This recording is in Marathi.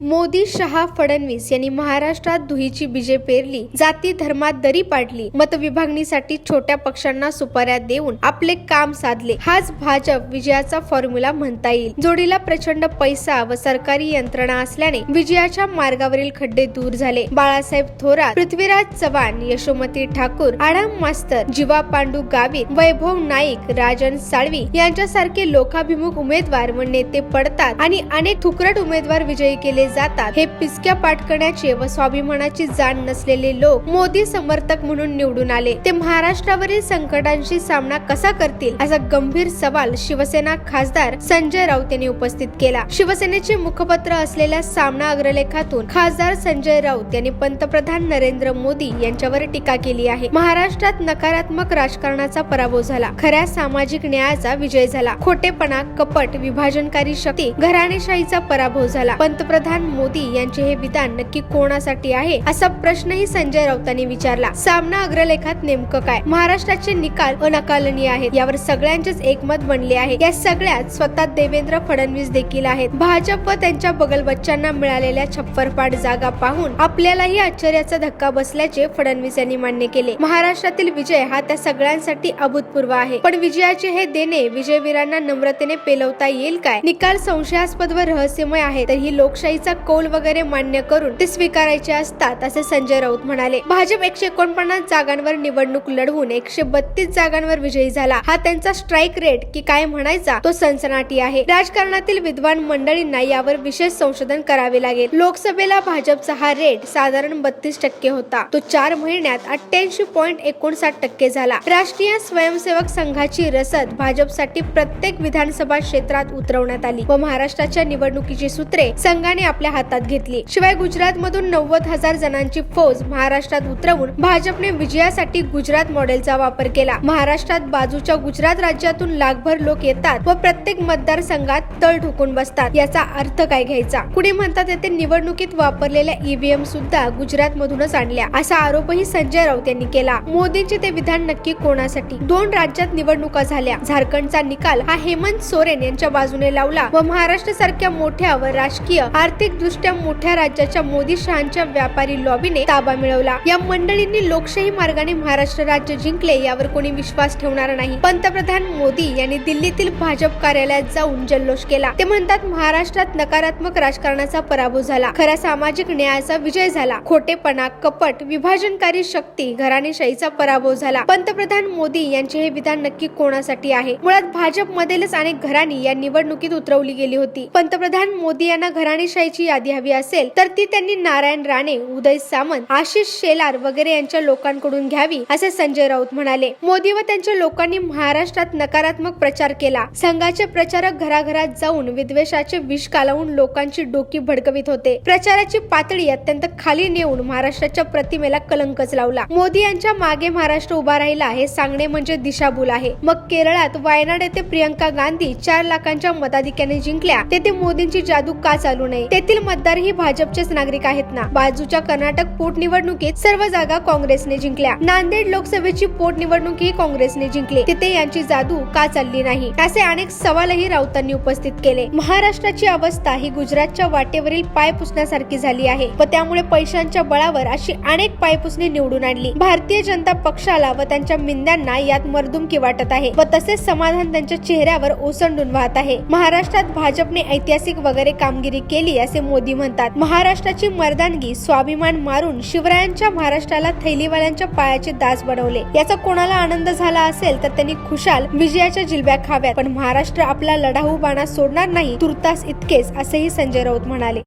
मोदी शहा फडणवीस यांनी महाराष्ट्रात दुहीची बीजे पेरली जाती धर्मात दरी पाडली मतविभागणीसाठी छोट्या पक्षांना सुपाऱ्या देऊन आपले काम साधले. हाच भाजप विजयाचा फॉर्म्युला म्हणता येईल. जोडीला प्रचंड पैसा व सरकारी यंत्रणा असल्याने विजयाच्या मार्गावरील खड्डे दूर झाले. बाळासाहेब थोरात पृथ्वीराज चव्हाण यशोमती ठाकूर आडम मास्तर जीवा पांडू गावित वैभव नाईक राजन साळवी यांच्यासारखे लोकाभिमुख उमेदवार व नेते पडतात आणि अनेक थुकरट उमेदवार विजयी केले जातात. हे पिसक्या पाटकण्याचे व स्वाभिमानाची जाण नसलेले लोक मोदी समर्थक म्हणून निवडून आले. ते महाराष्ट्रावरील संकटांशी सामना कसा करतील असा गंभीर सवाल शिवसेना खासदार संजय राऊत यांनी उपस्थित केला. शिवसेनेचे मुखपत्र असलेल्या सामना अग्रलेखातून खासदार संजय राऊत यांनी पंतप्रधान नरेंद्र मोदी यांच्यावर टीका केली आहे. महाराष्ट्रात नकारात्मक राजकारणाचा पराभव झाला. खऱ्या सामाजिक न्यायाचा विजय झाला. खोटेपणा कपट विभाजनकारी शक्ती घराणेशाहीचा पराभव झाला. पंतप्रधान मोदी यांचे हे विधान नक्की कोणासाठी आहे असा प्रश्नही संजय राऊतांनी विचारला. सामना अग्रलेखात नेमकं काय? महाराष्ट्राचे निकाल अनाकालनीय आहेत. यावर सगळ्यांचेच एकमत बनले आहे. या सगळ्यात स्वतः देवेंद्र फडणवीस देखील आहेत. भाजप व त्यांच्या बगलबच्च्यांना मिळालेल्या छप्परपाट जागा पाहून आपल्यालाही आश्चर्याचा धक्का बसल्याचे फडणवीस यांनी मान्य केले. महाराष्ट्रातील विजय हा त्या सगळ्यांसाठी अभूतपूर्व आहे. पण विजयाचे हे देणे विजयवीरांना नम्रतेने पेलवता येईल काय? निकाल संशयास्पद व रहस्यमय आहे. तर ही लोकशाहीचा कौल वगैरे मान्य करून ते स्वीकारायचे असतात असे संजय राऊत म्हणाले. भाजप एकशे एकोणपन्नास जागांवर निवडणूक लढवून एकशे बत्तीस जागांवर विजयी झाला. हा त्यांचा स्ट्राईक रेट की काय म्हणायचा तो सनसनाटी आहे. राजकारणातील विद्वान मंडळींना यावर विशेष संशोधन करावे लागेल. लोकसभेला भाजपचा हा रेट साधारण बत्तीस टक्के होता. तो चार महिन्यात अठ्ठ्याऐंशी पॉईंट एकोणसाठ टक्के झाला. राष्ट्रीय स्वयंसेवक संघाची रसद भाजपसाठी प्रत्येक विधानसभा क्षेत्रात उतरवण्यात आली व महाराष्ट्राच्या निवडणुकीची सूत्रे संघाने आपल्या हातात घेतली. शिवाय गुजरात मधून नव्वद हजार जणांची फौज महाराष्ट्रात उतरवून भाजपने विजयासाठी गुजरात मॉडेलचा वापर केला. महाराष्ट्रात बाजूच्या गुजरात राज्यातून लाखभर लोक येतात व प्रत्येक मतदारसंघात तळ ठोकून बसतात. याचा अर्थ काय घ्यायचा? कुणी म्हणतात येथे निवडणुकीत वापरलेल्या ईव्हीएम सुद्धा गुजरात मधूनच आणल्या. असा आरोपही संजय राऊत यांनी केला. मोदींचे ते विधान नक्की कोणासाठी? दोन राज्यात निवडणुका झाल्या. झारखंडचा निकाल हा हेमंत सोरेन यांच्या बाजूने लावला व महाराष्ट्र सारख्या मोठ्या व राजकीय आर्थिक दृष्ट्या मोठ्या राज्याच्या मोदी शहांच्या व्यापारी लॉबीने ताबा मिळवला. या मंडळींनी लोकशाही मार्गाने महाराष्ट्र राज्य जिंकले यावर कोणी विश्वास ठेवणार नाही. पंतप्रधान मोदी यांनी दिल्लीतील भाजप कार्यालयात जाऊन जल्लोष केला. ते म्हणतात महाराष्ट्रात नकारात्मक राजकारणाचा पराभव झाला. खरा सामाजिक न्यायाचा विजय झाला. खोटेपणा कपट विभाजनकारी शक्ती घराणेशाहीचा पराभव झाला. पंतप्रधान मोदी यांचे हे विधान नक्की कोणासाठी आहे? मुळात भाजप मधीलच अनेक घराणी या निवडणुकीत उतरवली गेली होती. पंतप्रधान मोदी यांना घराणेशाही घराणेशाहीची यादी हवी असेल तर ती त्यांनी नारायण राणे उदय सामंत आशिष शेलार वगैरे यांच्या लोकांकडून घ्यावी असे संजय राऊत म्हणाले. मोदी व त्यांच्या लोकांनी महाराष्ट्रात नकारात्मक प्रचार केला. संघाचे प्रचारक घराघरात जाऊन विद्वेषाचे विष कालवून लोकांची डोकी भडकवित होते. प्रचाराची पातळी अत्यंत खाली नेऊन महाराष्ट्राच्या प्रतिमेला कलंकच लावला. मोदी यांच्या मागे महाराष्ट्र उभा राहिला हे सांगणे म्हणजे दिशाभूल आहे. मग केरळात वायनाड येथे प्रियंका गांधी चार लाखांच्या मताधिक्याने जिंकल्या तेथे मोदींची जादू का चालू नये तेथील मतदारही भाजपचेच नागरिक आहेत ना? बाजूच्या कर्नाटक पोटनिवडणुकीत सर्व जागा काँग्रेसने जिंकल्या. नांदेड लोकसभेची पोटनिवडणूक ही काँग्रेसने जिंकली. तिथे यांची जादू का चालली नाही? असे अनेक सवालही राऊतांनी उपस्थित केले. महाराष्ट्राची अवस्था ही गुजरातच्या वाटेवरील पाय पुसण्यासारखी झाली आहे. व त्यामुळे पैशांच्या बळावर अशी अनेक पायपुसणी निवडून आणली. भारतीय जनता पक्षाला व त्यांच्या मिंद्यांना यात मर्दुमकी वाटत आहे. व तसेच समाधान त्यांच्या चेहऱ्यावर ओसंडून वाहत आहे. महाराष्ट्रात भाजपने ऐतिहासिक वगैरे कामगिरी केली असे मोदी म्हणतात महाराष्ट्राची मर्दानगी स्वाभिमान मारून शिवरायांच्या महाराष्ट्राला थैलीवाल्यांच्या पायाचे दास बनवले. याचा कोणाला आनंद झाला असेल तर त्यांनी खुशाल विजयाच्या जिलब्या खाव्यात. पण महाराष्ट्र आपला लढाऊ बाणा सोडणार नाही तुर्तास इतकेच असेही संजय राऊत म्हणाले.